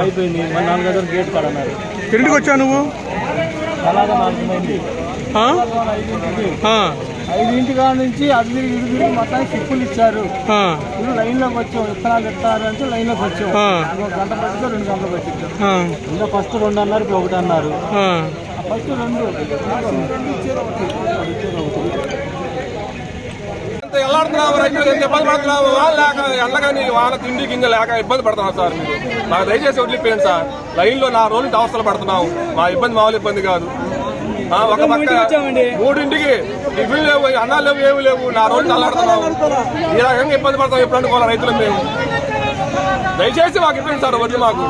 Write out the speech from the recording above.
అయిపోయింది. మన నాన్నగారు గేట్ కడన్నారు ఎన్నింటికి వచ్చావు నువ్వు? అలాగా నాలుగు ఐదింటి కాడ నుంచి అది తిరిగి ఇటు తిరిగి మొత్తానికి సిప్పులు ఇచ్చారు. ఇప్పుడు లైన్లోకి వచ్చాం. విత్తనాలు ఇస్తారు అంటే లైన్లోకి వచ్చాం. ఆ. ఒక గంట పట్టిందో రెండు గంటలు పట్టించాం ఇంకా ఫస్ట్ రెండు అన్నారు ఇప్పుడు ఒకటి అన్నారు. ఫస్ట్ రెండు. ఎంత ఎల్లాడుతున్నాము రైతులు ఇబ్బంది పడుతున్నాము వాళ్ళు లేక ఎండగాని వాన తిండి గింజ లేక ఇబ్బంది పడుతున్నాం సార్ మీరు. నాకు దయచేసి వదిలిపోయింది సార్. లైన్లో నా రోజు నుంచి అవసరం పడుతున్నాము మా ఇబ్బంది మామూలు ఇబ్బంది కాదు. ఒక పక్క మూడింటికి టిఫిన్ లేవు అన్నాలు లేవు ఏమి లేవు. నా రోజు అల్లాడుతున్నాము ఈ రకంగా ఇబ్బంది పడతాం ఎప్పుడు అనుకోవాలి రైతులు మేము? దయచేసి మాకు ఇబ్బంది సార్ వద్దు మాకు.